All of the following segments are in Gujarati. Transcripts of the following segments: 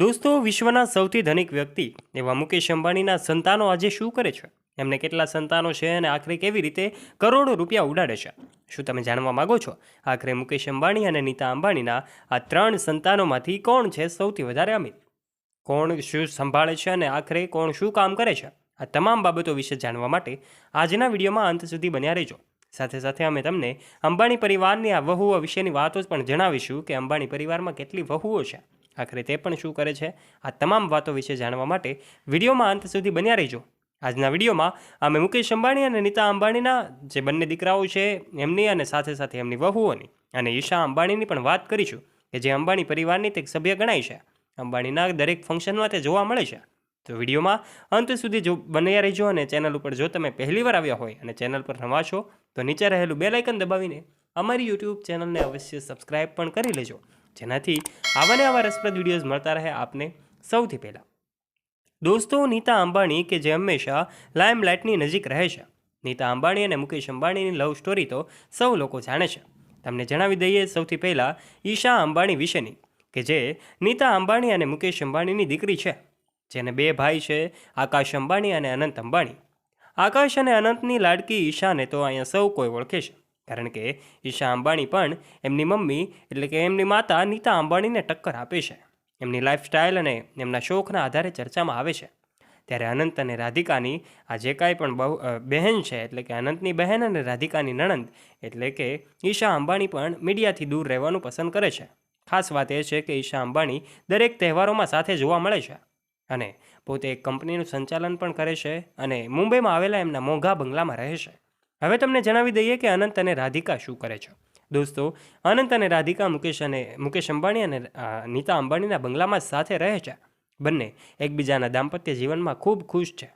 દોસ્તો, વિશ્વના સૌથી ધનિક વ્યક્તિ એવા મુકેશ અંબાણીના સંતાનો આજે શું કરે છે? એમને કેટલા સંતાનો છે અને આખરે કેવી રીતે કરોડો રૂપિયા ઉડાડે છે? શું તમે જાણવા માગો છો? આખરે મુકેશ અંબાણી અને નીતા અંબાણીના આ ત્રણ સંતાનોમાંથી કોણ છે સૌથી વધારે અમીર? કોણ શું સંભાળે છે અને આખરે કોણ શું કામ કરે છે? આ તમામ બાબતો વિશે જાણવા માટે આજના વિડીયોમાં અંત સુધી બન્યા રહેજો. સાથે સાથે અમે તમને અંબાણી પરિવારની આ વહુઓ વિશેની વાતો પણ જણાવીશું કે અંબાણી પરિવારમાં કેટલી વહુઓ છે. આખરે તે પણ શું કરે છે? આ તમામ વાતો વિશે જાણવા માટે વિડીયોમાં અંત સુધી બન્યા રહીજો. આજના વિડીયોમાં અમે મુકેશ અંબાણી અને નીતા અંબાણીના જે બંને દીકરાઓ છે, એમની અને સાથે સાથે એમની વહુઓની અને ઈશા અંબાણીની પણ વાત કરીશું કે જે અંબાણી પરિવારની તે સભ્ય ગણાય છે. અંબાણીના દરેક ફંક્શનમાં તે જોવા મળે છે. તો વિડીયોમાં અંત સુધી જો બન્યા રહેજો અને ચેનલ ઉપર જો તમે પહેલીવાર આવ્યા હોય અને ચેનલ પર નવા છો, તો નીચે રહેલું બે લાઇકન દબાવીને અમારી યુટ્યુબ ચેનલને અવશ્ય સબસ્ક્રાઇબ પણ કરી લેજો. જેનાથી આવા ને આવા રસપ્રદ વિડીયોઝ મળતા રહે આપને સૌથી પહેલાં. દોસ્તો, નીતા અંબાણી કે જે હંમેશા લાઇમલાઇટની નજીક રહે છે. નીતા અંબાણી અને મુકેશ અંબાણીની લવ સ્ટોરી તો સૌ લોકો જાણે છે. તમને જણાવી દઈએ સૌથી પહેલાં ઈશા અંબાણી વિશેની, કે જે નીતા અંબાણી અને મુકેશ અંબાણીની દીકરી છે, જેને બે ભાઈ છે, આકાશ અંબાણી અને અનંત અંબાણી. આકાશ અને અનંતની લાડકી ઈશાને તો અહીંયા સૌ કોઈ ઓળખે છે. કારણ કે ઈશા અંબાણી પણ એમની મમ્મી એટલે કે એમની માતા નીતા અંબાણીને ટક્કર આપે છે. એમની લાઇફસ્ટાઇલ અને એમના શોખના આધારે ચર્ચામાં આવે છે. ત્યારે અનંત અને રાધિકાની આ જે કાંઈ પણ બહુ બહેન છે એટલે કે અનંતની બહેન અને રાધિકાની નણંદ એટલે કે ઈશા અંબાણી પણ મીડિયાથી દૂર રહેવાનું પસંદ કરે છે. ખાસ વાત એ છે કે ઈશા અંબાણી દરેક તહેવારોમાં સાથે જોવા મળે છે અને પોતે એક કંપનીનું સંચાલન પણ કરે છે અને મુંબઈમાં આવેલા એમના મોંઘા બંગલામાં રહે છે. હવે તમને જણાવી દઈએ કે અનંત અને રાધિકા શું કરે છે. દોસ્તો, અનંત અને રાધિકા મુકેશ અને મુકેશ અંબાણી અને નીતા અંબાણીના બંગલામાં સાથે રહે છે. બંને એકબીજાના દાંપત્ય જીવનમાં ખૂબ ખુશ છે.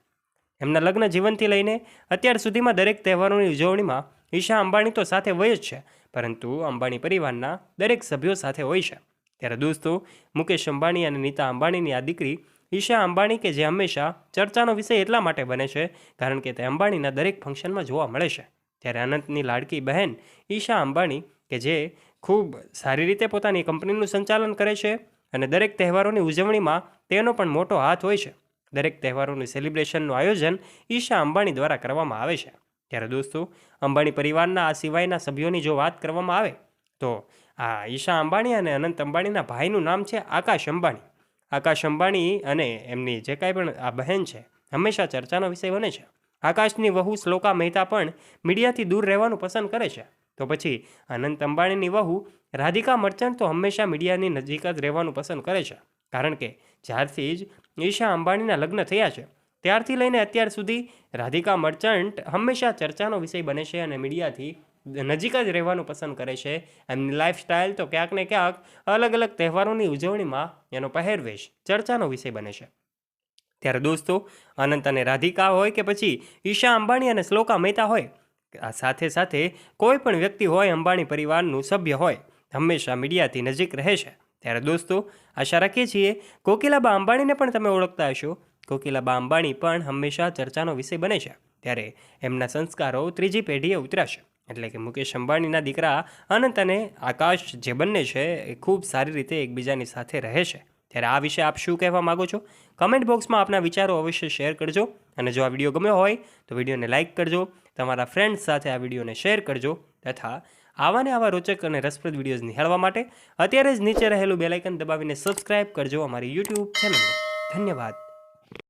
એમના લગ્ન જીવનથી લઈને અત્યાર સુધીમાં દરેક તહેવારોની ઉજવણીમાં ઈશા અંબાણી તો સાથે હોય જ છે, પરંતુ અંબાણી પરિવારના દરેક સભ્યો સાથે હોય છે. ત્યારે દોસ્તો, મુકેશ અંબાણી અને નીતા અંબાણીની આ દીકરી ઈશા અંબાણી કે જે હંમેશા ચર્ચાનો વિષય એટલા માટે બને છે, કારણ કે તે અંબાણીના દરેક ફંક્શનમાં જોવા મળે છે. ત્યારે અનંતની લાડકી બહેન ઈશા અંબાણી કે જે ખૂબ સારી રીતે પોતાની કંપનીનું સંચાલન કરે છે અને દરેક તહેવારોની ઉજવણીમાં તેનો પણ મોટો હાથ હોય છે. દરેક તહેવારોની સેલિબ્રેશનનું આયોજન ઈશા અંબાણી દ્વારા કરવામાં આવે છે. ત્યારે દોસ્તો, અંબાણી પરિવારના આ સિવાયના સભ્યોની જો વાત કરવામાં આવે, તો આ ઈશા અંબાણી અને અનંત અંબાણીના ભાઈનું નામ છે આકાશ અંબાણી. આકાશ અંબાણી અને એમની જે કાંઈ પણ આ બહેન છે, હંમેશા ચર્ચાનો વિષય બને છે. આકાશની વહુ શ્લોકા મહેતા પણ મીડિયાથી દૂર રહેવાનું પસંદ કરે છે. તો પછી અનંત અંબાણીની વહુ રાધિકા મર્ચન્ટ તો હંમેશા મીડિયાની નજીક જ રહેવાનું પસંદ કરે છે. કારણ કે જ્યારથી જ ઈશા અંબાણીના લગ્ન થયા છે, ત્યારથી લઈને અત્યાર સુધી રાધિકા મર્ચન્ટ હંમેશા ચર્ચાનો વિષય બને છે અને મીડિયાથી નજીક જ રહેવાનું પસંદ કરે છે. એમની લાઈફસ્ટાઈલ તો ક્યાંક ને ક્યાંક અલગ અલગ તહેવારોની ઉજવણીમાં એનો પહેરવેશ ચર્ચાનો વિષય બને છે. ત્યારે દોસ્તો, અનંત અને રાધિકા હોય કે પછી ઈશા અંબાણી અને શ્લોકા મહેતા હોય, આ સાથે સાથે કોઈ પણ વ્યક્તિ હોય અંબાણી પરિવારનું સભ્ય હોય, હંમેશા મીડિયાથી નજીક રહે છે. ત્યારે દોસ્તો, આશા રાખીએ છીએ કોકિલાબા અંબાણીને પણ તમે ઓળખતા હશો. કોકિલાબા અંબાણી પણ હંમેશા ચર્ચાનો વિષય બને છે. ત્યારે એમના સંસ્કારો ત્રીજી પેઢીએ ઉતર્યા છે. એટલે કે મુકેશ અંબાણીના દીકરા અનંત અને આકાશ જે બંને છે એ ખૂબ સારી રીતે એકબીજાની સાથે રહે છે. ત્યારે આ વિશે આપ શું કહેવા માગો છો? કમેન્ટ બોક્સમાં આપના વિચારો અવશ્ય શેર કરજો અને જો આ વીડિયો ગમ્યો હોય તો વિડીયોને લાઇક કરજો, તમારા ફ્રેન્ડ્સ સાથે આ વિડીયોને શેર કરજો તથા આવા ને આવા રોચક અને રસપ્રદ વિડીયોઝ નિહાળવા માટે અત્યારે જ નીચે રહેલું બેલાઇકન દબાવીને સબસ્ક્રાઇબ કરજો અમારી યુટ્યુબ ચેનલને ધન્યવાદ.